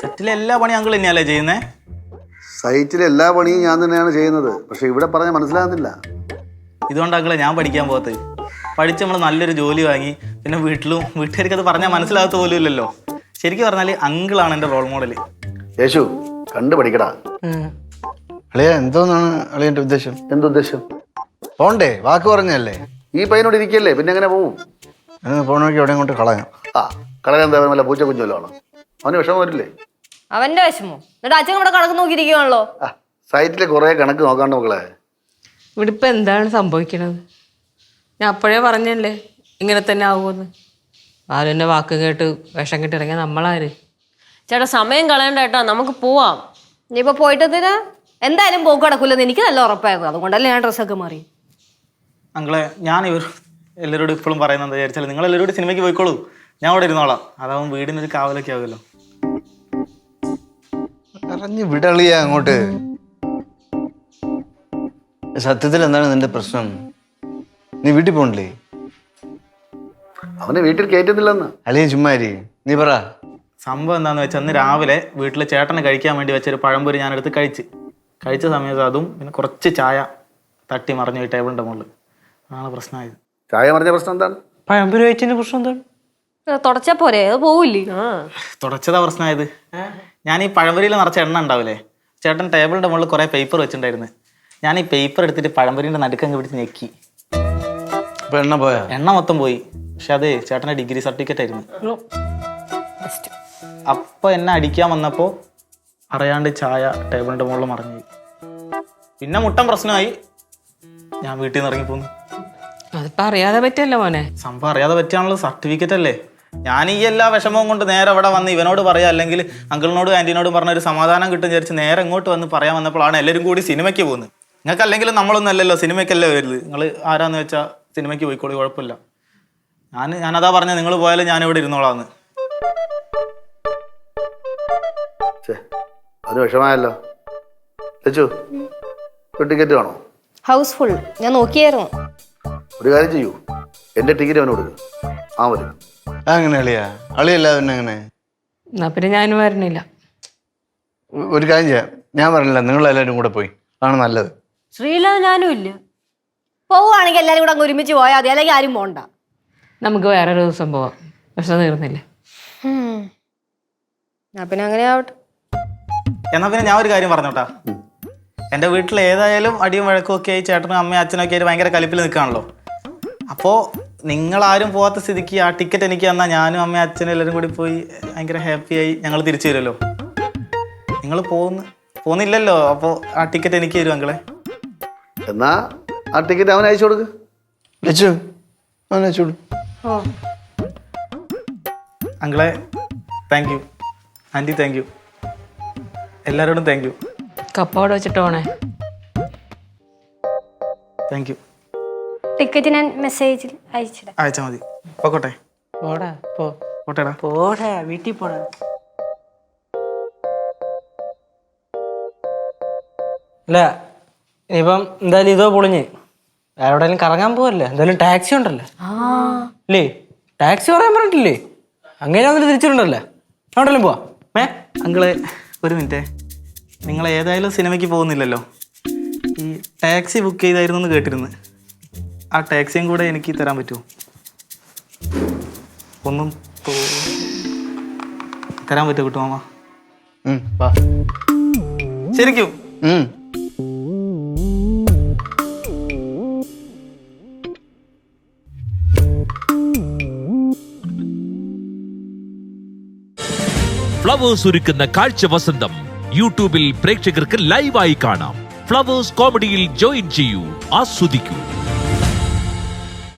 സെറ്റിലെ എല്ലാ പണിയും അങ്കിൾ തന്നെയല്ലേ ചെയ്യുന്നേ? സൈറ്റിലെ എല്ലാ പണിയും ഞാൻ തന്നെയാണ് ചെയ്യുന്നത്. പക്ഷെ ഇവിടെ പറഞ്ഞ മനസ്സിലാകുന്നില്ല. ഇതുകൊണ്ട് അങ്കിളെ ഞാൻ പഠിക്കാൻ പോകത്ത് പഠിച്ച് നമ്മൾ നല്ലൊരു ജോലി വാങ്ങി പിന്നെ വീട്ടിലും വീട്ടുകാർക്ക് അത് പറഞ്ഞാൽ മനസ്സിലാകത്ത പോലും ഇല്ലല്ലോ. ശരിക്കും പറഞ്ഞാൽ അങ്കിളാണ് എന്റെ റോൾ മോഡൽ യേശു കണ്ടു പഠിക്കടാ. അളിയ എന്തോന്നാണ് അളിയന്റെ ഉദ്ദേശം? എന്തുദ്ദേശം പോണ്ടേ വാക്ക് പറഞ്ഞല്ലേ ഈ പയ്യനോട് ഇരിക്കല്ലേ പിന്നെ എങ്ങനെ പോവും? പോണോക്കി എവിടെയും കൊണ്ട് കളയാം. ആ കളയാൻ എന്താ വല്ല പൂച്ച കുഞ്ഞല്ലോ ആണോ? അവന് വിഷമം വരില്ലേ? അവന്റെ വിഷമോ. എന്നിട്ട് അച്ഛൻ ഇവിടെ കണക്ക് നോക്കിയിരിക്കുവാണല്ലോ. ആ സൈറ്റിലെ കുറെ കണക്ക് നോക്കാണ്ട് മക്കളെ. ഇവിടെ ഇപ്പം എന്താണ് സംഭവിക്കണത്? ഞാൻ അപ്പോഴേ പറഞ്ഞല്ലേ ഇങ്ങനെ തന്നെ ആവുമെന്ന്. ബാലുവിന്റെ വാക്ക് കേട്ട് വിഷം കിട്ടിറങ്ങിയ നമ്മളാര്? ചേട്ടാ സമയം കളയണ്ട കേട്ടോ നമുക്ക് പോവാം. നീ ഇപ്പൊ പോയിട്ടതിന് എന്തായാലും പോക്ക് കിടക്കില്ലെന്ന് എനിക്ക് നല്ല ഉറപ്പായിരുന്നു. അതുകൊണ്ടല്ലേ ഞാൻ ഡ്രസ്സൊക്കെ മാറി. അങ്കളെ ഞാൻ ഇവർ എല്ലാവരോടും ഇപ്പോഴും പറയുന്നത് വിചാരിച്ചാൽ നിങ്ങൾ എല്ലാവരും കൂടി സിനിമയ്ക്ക് പോയിക്കോളൂ. ഞാൻ അവിടെ ഇരുന്നോളാം. അതാവും വീടിനൊരു കാവലൊക്കെ ആവുമല്ലോ. പറഞ്ഞു വിടളിയ അങ്ങോട്ട്. സത്യത്തിൽ എന്താണ് നിന്റെ പ്രശ്നം? നീ വീട്ടിൽ പോണില്ലേ? അവനെ വീട്ടിൽ കയറ്റുന്നില്ലെന്ന്. അല്ലേ ചുമ്മാരി നീ പറ. സംഭവം എന്താന്ന് വെച്ചാൽ അന്ന് രാവിലെ വീട്ടിൽ ചേട്ടന് കഴിക്കാൻ വേണ്ടി വെച്ചൊരു പഴംപൊരി ഞാനെടുത്ത് കഴിച്ച്. കഴിച്ച സമയത്ത് അതും പിന്നെ കുറച്ച് ചായ തട്ടി മറിഞ്ഞു പോയി ടേബിളിന്റെ മുകളിൽ. അതാണ് പ്രശ്നമായത്. ചായ മറിഞ്ഞ പ്രശ്നം എന്താണ്? പഴംപൊരി കഴിച്ചതിന്റെ പ്രശ്നം എന്താണ്? തുടച്ചാ പോരെ അത് പോവില്ലേ? തുടച്ചതാ പ്രശ്നമായത് ഞാൻ ഈ പഴംപൊരിയിൽ നിറച്ച എണ്ണ ഉണ്ടാവില്ലേ? ചേട്ടൻ ടേബിളിന്റെ മുകളിൽ കുറെ പേപ്പർ വെച്ചിട്ടുണ്ടായിരുന്നു. ഞാൻ ഈ പേപ്പർ എടുത്തിട്ട് പഴംപൊരിന്റെ നടുക്കങ്ങ് പിടിച്ച് ഞെക്കി. എണ്ണ പോയാ? എണ്ണ മൊത്തം പോയി. പക്ഷെ അത് ചേട്ടന്റെ ഡിഗ്രി സർട്ടിഫിക്കറ്റ് ആയിരുന്നു. അപ്പൊ എന്നെ അടിക്കാൻ വന്നപ്പോ അറിയാണ്ട് ചായ ടേബിളിന്റെ മുകളിൽ മറിഞ്ഞു. പിന്നെ മുട്ടൻ പ്രശ്നമായി. ഞാൻ വീട്ടിൽ നിന്ന് ഇറങ്ങി പോന്നു അതിപ്പോ അറിയാതെ പറ്റിയല്ലോ മോനെ. സംഭവം അറിയാതെ പറ്റിയാണല്ലോ. സർട്ടിഫിക്കറ്റ് അല്ലേ? ഞാൻ ഈ എല്ലാ വിഷമവും കൊണ്ട് നേരെ അവിടെ വന്ന് ഇവനോട് പറയാം അല്ലെങ്കിൽ അങ്കിളിനോടും ആന്റീനോടും പറഞ്ഞ ഒരു സമാധാനം കിട്ടും വിചാരിച്ച് നേരെ ഇങ്ങോട്ട് വന്ന് പറയാൻ വന്നപ്പോഴാണ് എല്ലാവരും കൂടി സിനിമയ്ക്ക് പോകുന്നത്. നിങ്ങൾക്ക് അല്ലെങ്കിൽ നമ്മളൊന്നും അല്ലല്ലോ സിനിമയ്ക്കല്ലേ വരുന്നത്. നിങ്ങൾ ആരാന്ന് വെച്ചാൽ സിനിമയ്ക്ക് പോയിക്കോളി കുഴപ്പമില്ല. ഞാൻ ഞാനതാ പറഞ്ഞത് നിങ്ങൾ പോയാലും ഞാൻ ഇവിടെ ഇരുന്നോളാന്ന് അത് വിഷമായല്ലോ ടിക്കറ്റ് വേണോ? ഹൗസ്ഫുൾ ഞാൻ നോക്കിയായിരുന്നു. ഒരു കാര്യം ചെയ്യൂ. എന്റെ ടിക്കറ്റ് അവന് കൊടുക്കും. ആ വരും. അങ്ങനെ അളിയാ? അളിയല്ല പിന്നെ അങ്ങനെ എന്നാ പിന്നെ ഞാനും വരണില്ല. ഒരു കാര്യം ചെയ്യാം. ഞാൻ പറഞ്ഞില്ല നിങ്ങൾ എല്ലാവരും കൂടെ പോയി. ആണ് നല്ലത്. ശ്രീലാൽ ഞാനും ഇല്ല. പോവുകയാണെങ്കിൽ എല്ലാരും കൂടെ അങ്ങ് ഒരുമിച്ച് പോയാൽ മതി. അല്ലെങ്കിൽ ആരും പോണ്ട. നമുക്ക് വേറൊരു ദിവസം പോവാം. പക്ഷെ തീർന്നില്ല. എന്നാ പിന്നെ അങ്ങനെ ആവട്ടെ എന്നാ പിന്നെ ഞാൻ ഒരു കാര്യം പറഞ്ഞോട്ടാ. എന്റെ വീട്ടിൽ ഏതായാലും അടിയും വഴക്കും ഒക്കെ ആയി ചേട്ടനും അമ്മയും അച്ഛനും ഒക്കെ ആയിട്ട് ഭയങ്കര കലിപ്പിൽ നിൽക്കുകയാണല്ലോ. അപ്പോൾ നിങ്ങളാരും പോകാത്ത സ്ഥിതിക്ക് ആ ടിക്കറ്റ് എനിക്ക് തന്നാൽ ഞാനും അമ്മയും അച്ഛനും എല്ലാവരും കൂടി പോയി ഭയങ്കര ഹാപ്പിയായി ഞങ്ങൾ തിരിച്ചു വരുമല്ലോ. നിങ്ങൾ പോകുന്ന പോകുന്നില്ലല്ലോ അപ്പോൾ ആ ടിക്കറ്റ് എനിക്ക് തരും അങ്കളെ. എന്നാ ആ ടിക്കറ്റ് അവൻ അയച്ചു കൊടുക്ക്. ലച്ചു ചൂട് ഓ. അങ്കളെ thank you aunty thank you എല്ലാവരോടും താങ്ക് യു കപ്പ അവിടെ വെച്ചിട്ട് പോണേ. താങ്ക് യു ടിക്കറ്റ് ഞാൻ മെസ്സേജിൽ അയച്ചിടാം. അയച്ചാ മതി. പോക്കോട്ടെ പോടാ പോ. പോട്ടേടാ. പോടാ വീട്ടിൽ പോടാ. അല്ല ഇനിയിപ്പം എന്തായാലും ഇതോ പൊളിഞ്ഞ്. വേറെ എവിടെയെങ്കിലും കറങ്ങാൻ പോവല്ലേ? എന്തായാലും ടാക്സി ഉണ്ടല്ലോ. ഇല്ലേ? ടാക്സി പറയാൻ പറഞ്ഞിട്ടില്ലേ? അങ്ങനെ വന്നിട്ട് തിരിച്ചിട്ടുണ്ടല്ലേ? എവിടെയെങ്കിലും പോവാ? ഏ? അങ്കിളെ ഒരു മിനിറ്റേ. നിങ്ങൾ ഏതായാലും സിനിമയ്ക്ക് പോകുന്നില്ലല്ലോ. ഈ ടാക്സി ബുക്ക് ചെയ്തായിരുന്നു എന്ന് കേട്ടിരുന്നു. ആ ടാക്സിയും കൂടെ എനിക്ക് തരാൻ പറ്റുമോ? ഒന്നും തോ- തരാൻ പറ്റുമോ കിട്ടുമോ മാമ? ഉം, വാ. ശരിക്കും. ഫ്ലവേഴ്സ് ഒരുക്കുന്ന കാഴ്ച വസന്തം. യൂട്യൂബിൽ പ്രേക്ഷകർക്ക് ലൈവായി കാണാം. ഫ്ലവേഴ്സ് കോമഡിയിൽ ജോയിൻ ചെയ്യൂ ആസ്വദിക്കൂ.